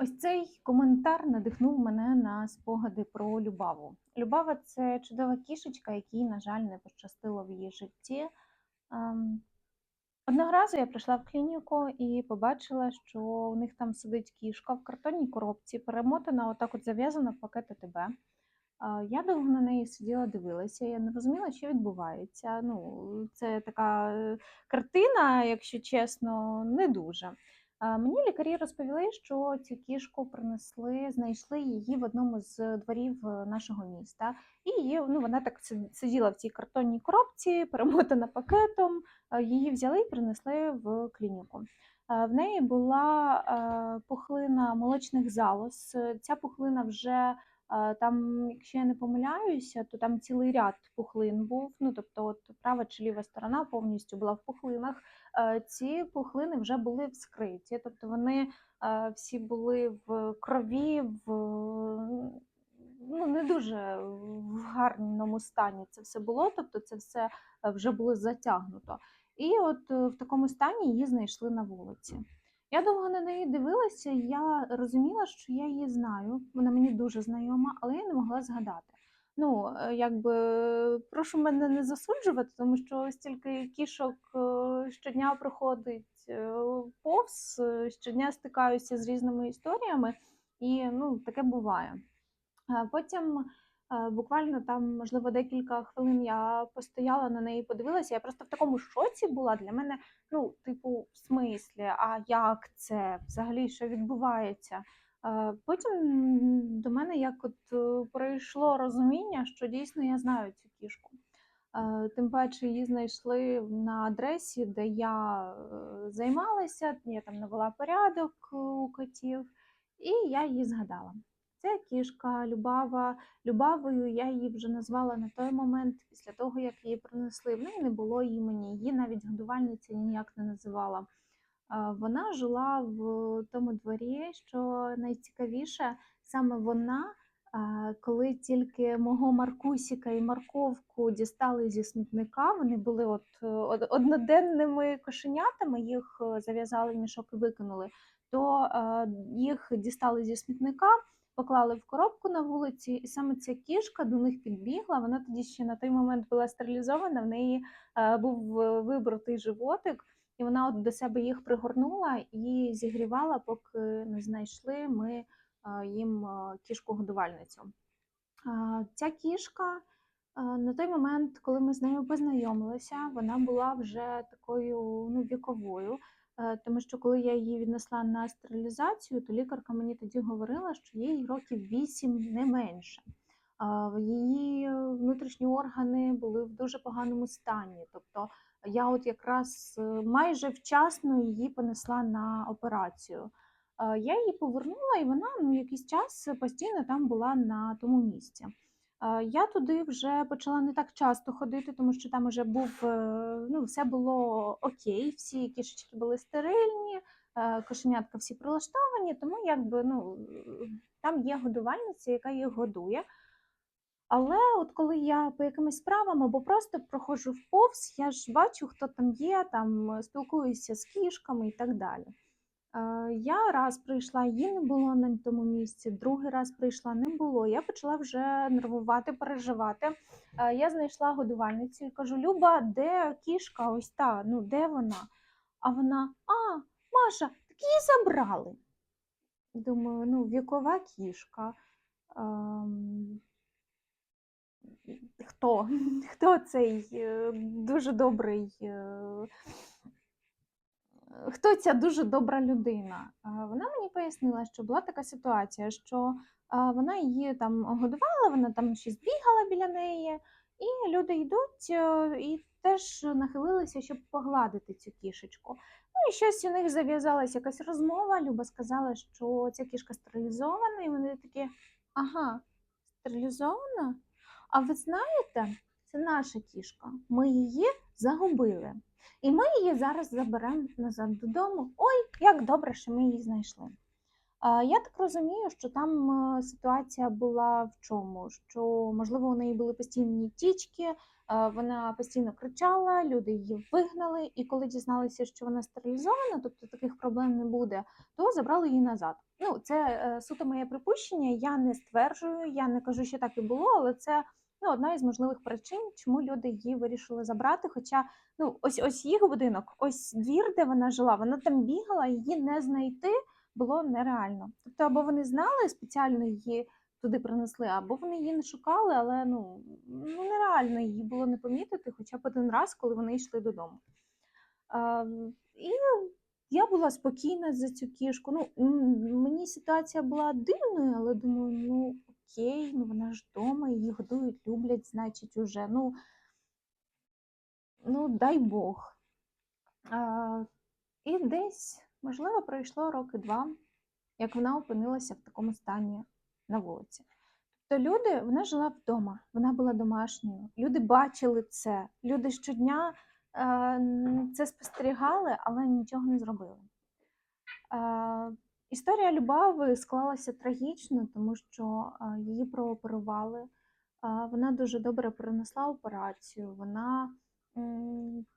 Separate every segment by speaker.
Speaker 1: Ось цей коментар надихнув мене на спогади про Любаву. Любава це чудова кішечка, якій, на жаль, не пощастило в її житті. Ем, Одного разу я прийшла в клініку і побачила, що у них там сидить кішка в картонній коробці, перемотана, отак от зав'язана в пакет АТБ. Е, Я довго на неї сиділа, дивилася, я не розуміла, що відбувається. Ну, це така е, картина, якщо чесно, не дуже. Мені лікарі розповіли, що цю кішку принесли, знайшли її в одному з дворів е, нашого міста. І її, ну, вона так сиділа в цій картонній коробці, перемотана пакетом. Е, Її взяли і принесли в клініку. Е, В неї була пухлина молочних залоз. Ця пухлина вже там, якщо я не помиляюся, то там цілий ряд пухлин був. Ну, тобто, от права чи ліва сторона повністю була в пухлинах е, ці пухлини вже були вскриті, тобто вони е, всі були в крові, в ну, не дуже в гарному стані це все було, тобто це все е, вже було затягнуто. І от е, в такому стані її знайшли на вулиці. Я довго на неї дивилася, і я розуміла, що я її знаю. Вона мені дуже знайома, але я не могла згадати. Ну, е, якби прошу мене не засуджувати, тому що стільки кішок е, щодня проходить е, повз, щодня стикаюся з різними історіями, і ну, таке буває. Потім буквально там, можливо, декілька хвилин я постояла на неї, подивилася. Я просто в такому шоці була. Для мене, ну, типу, в смислі, а як це? Взагалі, що відбувається? Е, Потім до мене як от е, прийшло розуміння, що дійсно я знаю цю кішку. Е, Тим паче її знайшли на адресі, де я е, займалася, я там навела порядок е, у котів, і я її згадала. Це кішка Любава. Любавою я її вже назвала на той момент, після того, як її принесли. В неї не було імені, її навіть годувальниця ніяк не називала. Вона жила в тому дворі, що найцікавіше, саме вона, коли тільки мого Маркусіка і морковку дістали зі смітника, вони були от одноденними кошенятами, їх е, зав'язали в мішок і викинули, то е, їх дістали зі смітника поклали в коробку на вулиці, і саме ця кішка до них підбігла. Вона тоді ще на той момент була стерилізована, в неї е, був е, вибрутий животик, і вона от до себе їх пригорнула і зігрівала, поки не знайшли ми е, їм кішку-годувальницю. Ця кішка на той момент, коли ми з нею познайомилися, вона була вже такою ну, віковою. Е, Тому що коли я її віднесла на стерилізацію, то лікарка мені тоді говорила, що їй років 8 не менше. Її внутрішні органи були в дуже поганому стані. Тобто я от якраз е, майже вчасно її понесла на операцію. Е, Я її повернула, і вона ну, якийсь час постійно там була на тому місці. Я туди вже почала не так часто ходити, тому що там вже був е, ну, все було окей, всі кішечки були стерильні, е, кошенятка всі прилаштовані, тому якби ну, там є годувальниця, яка їх годує. Але от коли я по якимось справам або просто проходжу в повз, я ж бачу, хто там є, там спілкуюся з кішками і так далі. Е, Я раз прийшла, її не було на тому місці, другий раз прийшла, не було. Я почала вже нервувати, переживати. Е, Я знайшла годувальницю і кажу: Люба, де кішка? Ось та, ну де вона? А вона: А, Маша, так її забрали. Думаю, ну, вікова кішка. Ем, Хто? Хто цей е, дуже добрий? Хто ця дуже добра людина? Вона мені пояснила, що була така ситуація, що вона її там годувала, вона там щось бігала біля неї, і люди йдуть е, і теж нахилилися, щоб погладити цю кішечку. Ну і щось у них зав'язалася якась розмова. Люба сказала, що ця кішка стерилізована, і вони такі, ага, стерилізована? А ви знаєте, це наша кішка. Ми її загубили. І ми її зараз заберемо назад додому. Ой, як добре, що ми її знайшли. Я так розумію, що там е, ситуація була в чому? Що, можливо, у неї були постійні тічки, е, вона постійно кричала, люди її вигнали, і коли дізналися, що вона стерилізована, тобто таких проблем не буде, то забрали її назад. Ну, це е, суто моє припущення. Я не стверджую, я не кажу, що так і було, але це ну, одна із можливих причин, чому люди її вирішили забрати. Хоча ну, ось ось їх будинок, ось двір, де вона жила, вона там бігала, її не знайти було нереально. Тобто, або вони знали, спеціально її туди принесли, або вони її не шукали, але ну, ну нереально її було не помітити хоча б один раз, коли вони йшли додому. А, і я була спокійна за цю кішку. Ну, мені ситуація була дивною, але думаю, ну окей, ну вона ж вдома, її годують, люблять, значить, уже. Ну, ну дай Бог. А, і десь, можливо, пройшло роки два, як вона опинилася в такому стані на вулиці. Тобто люди, вона жила вдома, вона була домашньою. Люди бачили це. Люди щодня е, це спостерігали, але нічого не зробили. Е, історія Любави склалася трагічно, тому що е, її прооперували. Е, вона дуже добре перенесла операцію. Вона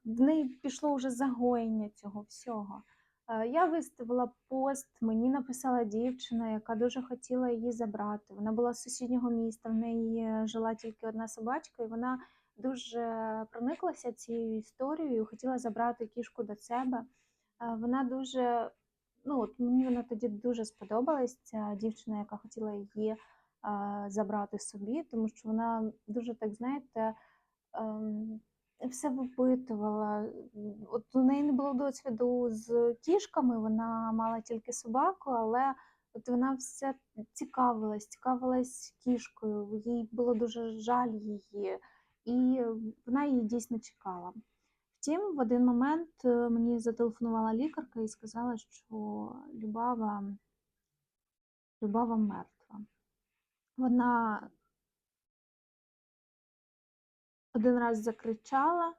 Speaker 1: в неї пішло вже загоєння цього всього. Е, Я виставила пост, мені написала дівчина, яка дуже хотіла її забрати. Вона була з сусіднього міста, в неї жила тільки одна собачка, і вона дуже прониклася цією історією, хотіла забрати кішку до себе. Вона дуже, ну от мені вона тоді дуже сподобалась, ця дівчина, яка хотіла її забрати собі, тому що вона дуже так, знаєте, ем, все випитувала. От у неї не було досвіду з кішками, вона мала тільки собаку, але от вона все цікавилась, цікавилась кішкою, їй було дуже жаль її, і вона її дійсно чекала. Втім, в один момент е, мені зателефонувала лікарка і сказала, що Любава, Любава мертва. Вона один раз закричала,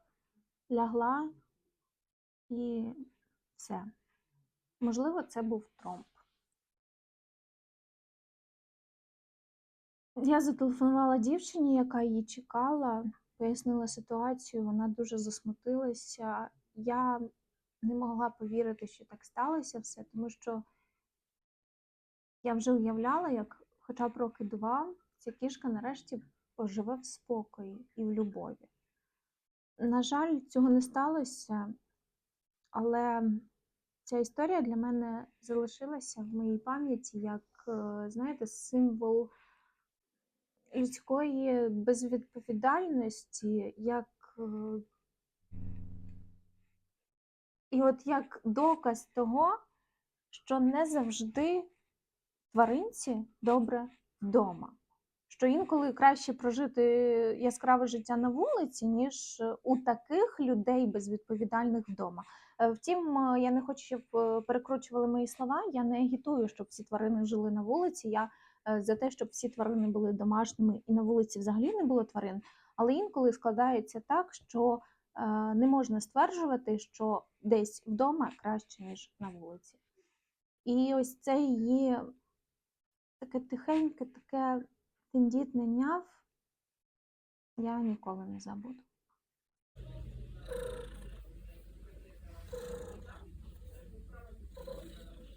Speaker 1: лягла і все. Можливо, це був тромб. Я зателефонувала дівчині, яка її чекала, пояснила ситуацію, вона дуже засмутилася. Я не могла повірити, що так сталося все, тому що я вже уявляла, як хоча б роки два ця кішка нарешті поживе в спокої і в любові. На жаль, цього не сталося, але ця історія для мене залишилася в моїй пам'яті як, е, знаєте, символ людської безвідповідальності, як е, і от як доказ того, що не завжди тваринці добре вдома. Що інколи краще прожити яскраве життя на вулиці, ніж у таких людей безвідповідальних вдома. Е, Втім, е, я не хочу, щоб перекручували мої слова. Я не агітую, щоб всі тварини жили на вулиці. Я за те, щоб всі тварини були домашніми і на вулиці взагалі не було тварин. Але інколи складається так, що е, не можна стверджувати, що десь вдома краще, ніж на вулиці. І ось це її таке тихеньке, таке тендітне няв я ніколи не забуду.